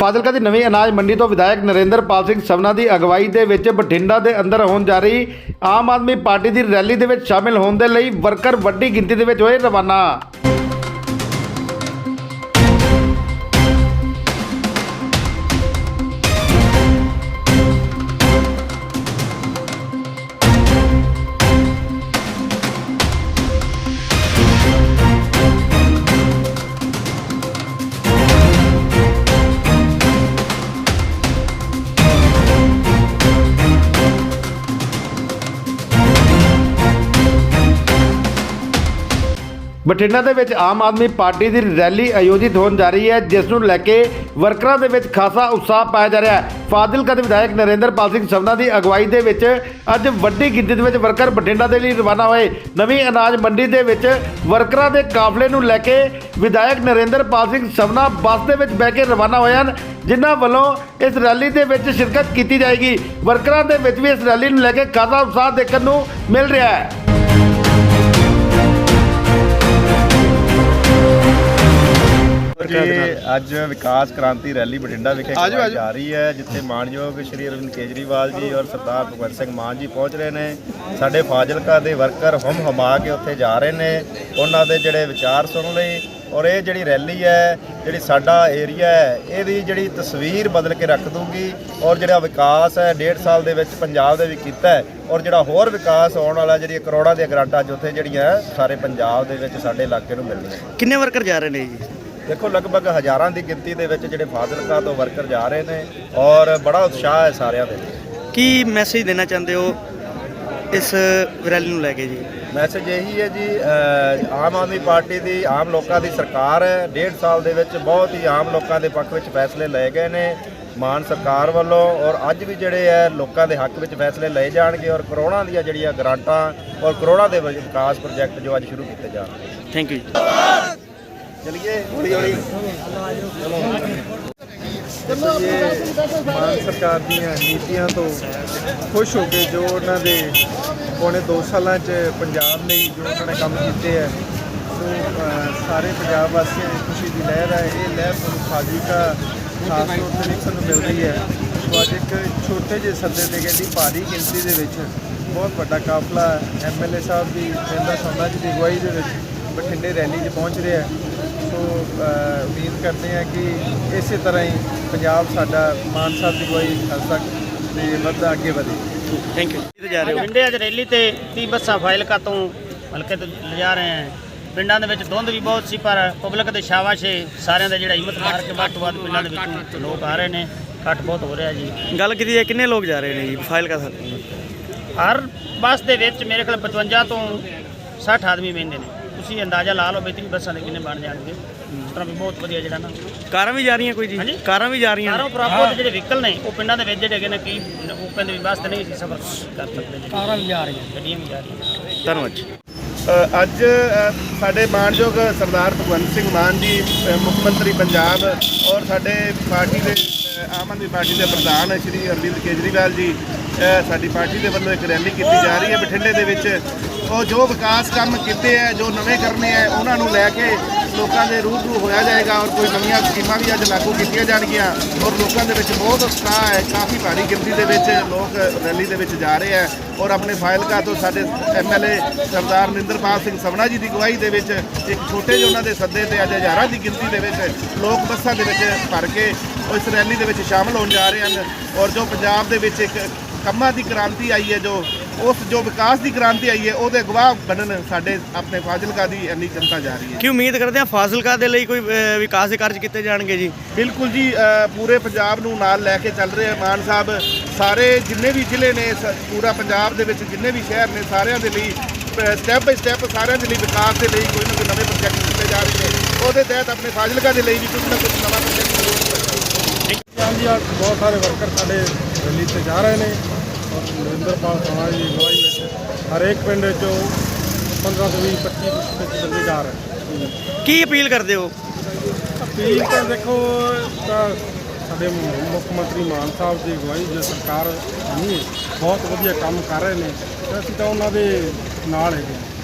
ਫਾਜ਼ਿਲਕਾ ਦੀ ਨਵੀਂ ਅਨਾਜ ਮੰਡੀ ਤੋਂ ਵਿਧਾਇਕ ਨਰਿੰਦਰਪਾਲ ਸਿੰਘ ਸਵਨਾ ਦੀ ਅਗਵਾਈ ਦੇ ਵਿੱਚ ਬਠਿੰਡਾ ਦੇ ਅੰਦਰ ਹੋਣ ਜਾ ਰਹੀ ਆਮ ਆਦਮੀ ਪਾਰਟੀ ਦੀ ਰੈਲੀ ਦੇ ਵਿੱਚ ਸ਼ਾਮਿਲ ਹੋਣ ਦੇ ਲਈ ਵਰਕਰ ਵੱਡੀ ਗਿਣਤੀ ਦੇ ਵਿੱਚ ਹੋਏ ਰਵਾਨਾ। ਬਠਿੰਡਾ ਦੇ ਵਿੱਚ ਆਮ ਆਦਮੀ ਪਾਰਟੀ ਦੀ ਰੈਲੀ ਆਯੋਜਿਤ ਹੋਣ ਜਾ ਰਹੀ ਹੈ, ਜਿਸ ਨੂੰ ਲੈ ਕੇ ਵਰਕਰਾਂ ਦੇ ਵਿੱਚ ਖਾਸਾ ਉਤਸ਼ਾਹ ਪਾਇਆ ਜਾ ਰਿਹਾ ਹੈ। ਫਾਜ਼ਿਲਕਾ ਦੇ ਵਿਧਾਇਕ ਨਰਿੰਦਰਪਾਲ ਸਿੰਘ ਸਵਨਾ ਦੀ ਅਗਵਾਈ ਦੇ ਵਿੱਚ ਅੱਜ ਵੱਡੀ ਗਿਣਤੀ ਦੇ ਵਿੱਚ ਵਰਕਰ ਬਠਿੰਡਾ ਦੇ ਲਈ ਰਵਾਨਾ ਹੋਏ। ਨਵੀਂ ਅਨਾਜ ਮੰਡੀ ਦੇ ਵਿੱਚ ਵਰਕਰਾਂ ਦੇ ਕਾਫਲੇ ਨੂੰ ਲੈ ਕੇ ਵਿਧਾਇਕ ਨਰਿੰਦਰਪਾਲ ਸਿੰਘ ਸਵਨਾ ਬੱਸ ਦੇ ਵਿੱਚ ਬਹਿ ਕੇ ਰਵਾਨਾ ਹੋਏ ਹਨ, ਜਿਨ੍ਹਾਂ ਵੱਲੋਂ ਇਸ ਰੈਲੀ ਦੇ ਵਿੱਚ ਸ਼ਿਰਕਤ ਕੀਤੀ ਜਾਏਗੀ। ਵਰਕਰਾਂ ਦੇ ਵਿੱਚ ਵੀ ਇਸ ਰੈਲੀ ਨੂੰ ਲੈ ਕੇ ਖਾਸਾ ਉਤਸ਼ਾਹ ਦੇਖਣ ਨੂੰ ਮਿਲ ਰਿਹਾ ਹੈ। ਜੀ ਅੱਜ ਵਿਕਾਸ ਕ੍ਰਾਂਤੀ ਰੈਲੀ ਬਠਿੰਡਾ ਵਿਖੇ ਕਰਵਾਈ ਜਾ ਰਹੀ ਹੈ ਜਿੱਥੇ ਮਾਨਯੋਗ ਸ਼੍ਰੀ ਅਰਵਿੰਦ ਕੇਜਰੀਵਾਲ ਜੀ ਔਰ ਸਰਦਾਰ ਭਗਵੰਤ ਸਿੰਘ ਮਾਨ ਜੀ ਪਹੁੰਚ ਰਹੇ ਨੇ। ਸਾਡੇ ਫਾਜ਼ਿਲਕਾ ਦੇ ਵਰਕਰ ਹਮ ਹਮਾ ਕੇ ਉੱਥੇ ਜਾ ਰਹੇ ਨੇ। ਉਹਨਾਂ ਦੇ ਜਿਹੜੇ ਵਿਚਾਰ ਸੁਣ ਲਈ ਔਰ ਇਹ ਜਿਹੜੀ ਰੈਲੀ ਹੈ ਜਿਹੜੀ ਸਾਡਾ ਏਰੀਆ ਹੈ ਇਹਦੀ ਜਿਹੜੀ ਤਸਵੀਰ ਬਦਲ ਕੇ ਰੱਖ ਦੂਗੀ ਔਰ ਜਿਹੜਾ ਵਿਕਾਸ ਹੈ ਡੇਢ ਸਾਲ ਦੇ ਵਿੱਚ ਪੰਜਾਬ ਦੇ ਵੀ ਕੀਤਾ ਹੈ ਔਰ ਜਿਹੜਾ ਹੋਰ ਵਿਕਾਸ ਆਉਣ ਵਾਲਾ ਜਿਹੜੀ ਕਰੋੜਾਂ ਦੀਆਂ ਗ੍ਰਾਂਟਾਂ ਅੱਜ ਉੱਥੇ ਜਿਹੜੀਆਂ ਸਾਰੇ ਪੰਜਾਬ ਦੇ ਵਿੱਚ ਸਾਡੇ ਇਲਾਕੇ ਨੂੰ ਮਿਲਣੀਆਂ ਕਿੰਨੇ ਵਰਕਰ ਜਾ ਰਹੇ ਨੇ ਜੀ? ਦੇਖੋ ਲਗਭਗ ਹਜ਼ਾਰਾਂ ਦੀ ਗਿਣਤੀ ਦੇ ਵਿੱਚ ਜਿਹੜੇ ਫਾਜ਼ਿਲਕਾ ਤੋਂ ਵਰਕਰ ਜਾ ਰਹੇ ਨੇ ਔਰ ਬੜਾ ਉਤਸ਼ਾਹ ਹੈ ਸਾਰਿਆਂ ਦੇ ਕੀ ਮੈਸੇਜ ਦੇਣਾ ਚਾਹੁੰਦੇ ਹੋ ਇਸ ਰੈਲੀ ਨੂੰ ਲੈ ਕੇ ਜੀ? ਮੈਸੇਜ ਇਹੀ ਹੈ ਜੀ ਆਮ ਆਦਮੀ ਪਾਰਟੀ ਦੀ ਆਮ ਲੋਕਾਂ ਦੀ ਸਰਕਾਰ ਹੈ। ਡੇਢ ਸਾਲ ਦੇ ਵਿੱਚ ਬਹੁਤ ਹੀ ਆਮ ਲੋਕਾਂ ਦੇ ਪੱਖ ਵਿੱਚ ਫੈਸਲੇ ਲਏ ਗਏ ਨੇ ਮਾਨ ਸਰਕਾਰ ਵੱਲੋਂ। ਔਰ ਅੱਜ ਵੀ ਜਿਹੜੇ ਹੈ ਲੋਕਾਂ ਦੇ ਹੱਕ ਵਿੱਚ ਫੈਸਲੇ ਲਏ ਜਾਣਗੇ ਔਰ ਕਰੋੜਾਂ ਦੀਆਂ ਜਿਹੜੀਆਂ ਗ੍ਰਾਂਟਾਂ ਔਰ ਕਰੋੜਾਂ ਦੇ ਵਿਕਾਸ ਪ੍ਰੋਜੈਕਟ ਜੋ ਅੱਜ ਸ਼ੁਰੂ ਕੀਤੇ ਜਾਣਗੇ। ਥੈਂਕ ਯੂ ਜੀ। ਚਲਿਏ, ਹੌਲੀ ਹੌਲੀ। ਦੇਖੋ ਮਾਨ ਸਰਕਾਰ ਦੀਆਂ ਨੀਤੀਆਂ ਤੋਂ ਖੁਸ਼ ਹੋ ਕੇ ਜੋ ਉਹਨਾਂ ਦੇ ਪੌਣੇ 2 ਸਾਲਾਂ 'ਚ ਪੰਜਾਬ ਲਈ ਜੋ ਉਹਨਾਂ ਨੇ ਕੰਮ ਕੀਤੇ ਹੈ ਸੋ ਸਾਰੇ ਪੰਜਾਬ ਵਾਸੀਆਂ ਦੀ ਖੁਸ਼ੀ ਦੀ ਲਹਿਰ ਹੈ ਇਹ ਲਹਿਰ ਸਾਨੂੰ ਫਾਜ਼ਿਲਕਾ ਖਾਸ ਤੌਰ ਤੇ ਦੇਖਣ ਨੂੰ ਮਿਲ ਰਹੀ ਹੈ। ਸੋ ਅੱਜ ਇੱਕ ਛੋਟੇ ਜਿਹੇ ਸੱਦੇ ਤੇ ਕਹਿੰਦੀ ਭਾਰੀ ਗਿਣਤੀ ਦੇ ਵਿੱਚ ਬਹੁਤ ਵੱਡਾ ਕਾਫਲਾ ਐਮਐਲਏ ਸਾਹਿਬ ਦੀ ਕੇਂਦਰ ਸੋਨਾ ਜੀ ਦੀ ਅਗਵਾਈ ਦੇ ਵਿੱਚ ਬਠਿੰਡੇ ਰੈਲੀ 'ਚ ਪਹੁੰਚ ਰਿਹਾ ਹੈ ਸੋ ਉਮੀਦ ਕਰਦੇ ਹਾਂ ਕਿ ਇਸੇ ਤਰ੍ਹਾਂ ਹੀ ਪੰਜਾਬ ਸਾਡਾ ਮਾਨ ਸਾਹਿਬ ਦੀ ਕੋਈ ਤੱਕ ਤੇ ਵੱਧਦਾ ਅੱਗੇ ਵਧੇ। ਥੈਂਕ ਯੂ ਕਿੱਥੇ ਜਾ ਰਹੇ ਹੋ? ਪਿੰਡੇ ਅੱਜ ਰੈਲੀ ਤੇ 30 ਬੱਸਾਂ ਫਾਇਲਕਾ ਤੋਂ ਹਲਕੇ ਤੋਂ ਲਿਜਾ ਰਹੇ ਹਾਂ। ਪਿੰਡਾਂ ਦੇ ਵਿੱਚ ਧੁੰਦ ਵੀ ਬਹੁਤ ਸੀ ਪਰ ਪਬਲਿਕ ਦੇ ਸ਼ਾਬਾਸ਼ ਹੈ ਸਾਰਿਆਂ ਦਾ ਜਿਹੜਾ ਹਿੰਮਤ ਮਾਰ ਕੇ ਵੱਧ ਤੋਂ ਵੱਧ ਪਿੰਡਾਂ ਦੇ ਵਿੱਚੋਂ ਲੋਕ ਆ ਰਹੇ ਨੇ। ਇਕੱਠ ਬਹੁਤ ਹੋ ਰਿਹਾ ਜੀ। ਗੱਲ ਕੀਤੀ ਹੈ ਕਿੰਨੇ ਲੋਕ ਜਾ ਰਹੇ ਨੇ ਜੀ? ਫਾਈਲ ਕਾ ਹਰ ਬੱਸ ਦੇ ਵਿੱਚ ਮੇਰੇ ਖਿਆਲ 55 ਤੋਂ 60 ਆਦਮੀ ਬਹਿੰਦੇ ਨੇ। ਤੁਸੀਂ ਅੰਦਾਜ਼ਾ ਲਾ ਲਓ ਵੀ 30 ਬੱਸਾਂ ਦੇ ਕਿੰਨੇ ਬਣ ਜਾਣਗੇ। ਇਸ ਤਰ੍ਹਾਂ ਵੀ ਬਹੁਤ ਵਧੀਆ ਜਿਹੜਾ ਨਾ। ਕਾਰਾਂ ਵੀ ਜਾ ਰਹੀਆਂ ਕੋਈ ਜੀ? ਹਾਂਜੀ। ਕਾਰਾਂ ਵੀ ਜਾ ਰਹੀਆਂ ਸਾਰੋਂ ਨੇ ਪ੍ਰਾਪਤ ਜਿਹੜੇ ਵਹੀਕਲ ਨੇ ਉਹ ਪਿੰਡਾਂ ਦੇ ਵਿੱਚ ਜਿਹੜੇ ਹੈਗੇ ਨੇ ਕੀ ਉਹ ਕਹਿੰਦੇ ਵੀ ਬੱਸ ਤੇ ਨਹੀਂ ਸੀ ਸਫਰ ਕਰ ਸਕਦੇ। ਕਾਰਾਂ ਵੀ ਜਾ ਰਹੀਆਂ ਗੱਡੀਆਂ ਵੀ ਜਾ ਰਹੀਆਂ ਧੰਨਵਾਦ ਜੀ। ਅੱਜ ਸਾਡੇ ਮਾਨਯੋਗ ਸਰਦਾਰ ਭਗਵੰਤ ਸਿੰਘ ਮਾਨ ਜੀ ਮੁੱਖ ਮੰਤਰੀ ਪੰਜਾਬ ਔਰ ਸਾਡੇ ਪਾਰਟੀ ਦੇ ਆਮ ਆਦਮੀ ਪਾਰਟੀ ਦੇ ਪ੍ਰਧਾਨ ਸ਼੍ਰੀ ਅਰਵਿੰਦ ਕੇਜਰੀਵਾਲ ਜੀ ਸਾਡੀ ਪਾਰਟੀ ਦੇ ਵੱਲੋਂ ਇੱਕ ਰੈਲੀ ਕੀਤੀ ਜਾ ਰਹੀ ਹੈ ਬਠਿੰਡੇ ਦੇ ਵਿੱਚ। ਉਹ ਜੋ ਵਿਕਾਸ ਕੰਮ ਕੀਤੇ ਹੈ, ਜੋ ਨਵੇਂ ਕਰਨੇ ਹੈ, ਉਹਨਾਂ ਨੂੰ ਲੈ ਕੇ ਲੋਕਾਂ ਦੇ ਰੂਬਰੂ ਹੋਇਆ ਜਾਏਗਾ ਔਰ ਕੋਈ ਨਵੀਆਂ ਸਕੀਮਾਂ ਵੀ ਅੱਜ ਲਾਗੂ ਕੀਤੀਆਂ ਜਾਣਗੀਆਂ। ਔਰ ਲੋਕਾਂ ਦੇ ਵਿੱਚ ਬਹੁਤ ਉਤਸ਼ਾਹ ਹੈ। ਕਾਫੀ ਭਾਰੀ ਗਿਣਤੀ ਦੇ ਵਿੱਚ ਲੋਕ ਰੈਲੀ ਦੇ ਵਿੱਚ ਜਾ ਰਹੇ ਹੈ। ਔਰ ਆਪਣੇ ਫਾਇਲਕਾ ਤੋਂ ਸਾਡੇ ਐਮਐਲਏ ਸਰਦਾਰ ਨਿੰਦਰਪਾਲ ਸਿੰਘ ਸਵਣਾ ਜੀ ਦੀ ਅਗਵਾਈ ਦੇ ਵਿੱਚ ਇੱਕ ਛੋਟੇ ਜਿਹੇ ਉਹਨਾਂ ਦੇ ਸੱਦੇ ਤੇ ਅੱਜ ਹਜ਼ਾਰਾਂ ਦੀ ਗਿਣਤੀ ਦੇ ਵਿੱਚ ਲੋਕ ਬੱਸਾਂ ਦੇ ਵਿੱਚ ਭਰ ਕੇ ਇਸ ਰੈਲੀ ਦੇ ਵਿੱਚ ਸ਼ਾਮਲ ਹੋਣ ਜਾ ਰਹੇ ਹਨ। ਔਰ ਜੋ ਪੰਜਾਬ ਦੇ ਵਿੱਚ ਇੱਕ ਕੰਮਾਂ ਦੀ ਕ੍ਰਾਂਤੀ ਆਈ ਹੈ, ਜੋ ਉਸ ਜੋ ਵਿਕਾਸ ਦੀ ਕ੍ਰਾਂਤੀ ਆਈ ਹੈ ਉਹਦੇ ਗਵਾਹ ਬਣਨ ਸਾਡੇ ਆਪਣੇ ਫਾਜ਼ਿਲਕਾ ਦੀ ਇੰਨੀ ਜਨਤਾ ਜਾ ਰਹੀ ਹੈ। ਕੀ ਉਮੀਦ ਕਰਦੇ ਆ ਫਾਜ਼ਿਲਕਾ ਦੇ ਲਈ ਕੋਈ ਵਿਕਾਸ ਦੇ ਕਾਰਜ ਕੀਤੇ ਜਾਣਗੇ ਜੀ? ਬਿਲਕੁਲ ਜੀ ਅ, ਪੂਰੇ ਪੰਜਾਬ ਨੂੰ ਨਾਲ ਲੈ ਕੇ ਚੱਲ ਰਹੇ ਆ ਮਾਨ ਸਾਹਿਬ ਸਾਰੇ ਜਿੰਨੇ ਵੀ ਜ਼ਿਲ੍ਹੇ ਨੇ ਸ- ਪੂਰਾ ਪੰਜਾਬ ਦੇ ਵਿੱਚ ਜਿੰਨੇ ਵੀ ਸ਼ਹਿਰ ਨੇ ਸਾਰਿਆਂ ਦੇ ਲਈ ਸਟੈਪ ਬਾਈ ਸਟੈਪ ਸਾਰਿਆਂ ਦੇ ਲਈ ਵਿਕਾਸ ਦੇ ਲਈ ਕੋਈ ਨਾ ਕੋਈ ਨਵੇਂ ਪ੍ਰੋਜੈਕਟ ਕੀਤੇ ਜਾ ਰਹੇ ਨੇ। ਉਹਦੇ ਤਹਿਤ ਆਪਣੇ ਫਾਜ਼ਿਲਕਾ ਦੇ ਲਈ ਵੀ ਕੁਝ ਨਾ ਕੁਝ ਨਵਾਂ ਪ੍ਰੋਜੈਕਟ ਜ਼ਰੂਰ ਹੋਵੇਗਾ ਹਾਂਜੀ ਅੱਜ ਬਹੁਤ ਸਾਰੇ ਵਰਕਰ ਸਾਡੇ ਰੈਲੀ ਤੇ ਜਾ ਰਹੇ ਨੇ। ਨਰਿੰਦਰਪਾਲ ਸਮਾਜ ਦੀ ਅਗਵਾਈ ਵਿੱਚ ਹਰੇਕ ਪਿੰਡ ਵਿੱਚੋਂ 15 ਤੋਂ 20 25 ਵਿੱਚ ਬੰਦੇ ਜਾ ਰਹੇ ਨੇ ਕੀ ਅਪੀਲ ਕਰਦੇ ਹੋ ਅਪੀਲ ਤਾਂ ਦੇਖੋ ਤਾਂ ਸਾਡੇ ਮੁੱਖ ਮੰਤਰੀ ਮਾਨ ਸਾਹਿਬ ਦੀ ਅਗਵਾਈ ਜੋ ਸਰਕਾਰ ਨਹੀਂ ਬਹੁਤ ਵਧੀਆ ਕੰਮ ਕਰ ਰਹੇ ਨੇ ਅਸੀਂ ਤਾਂ ਉਹਨਾਂ ਦੇ ਨਾਲ ਹੈਗੇ ਹਾਂ।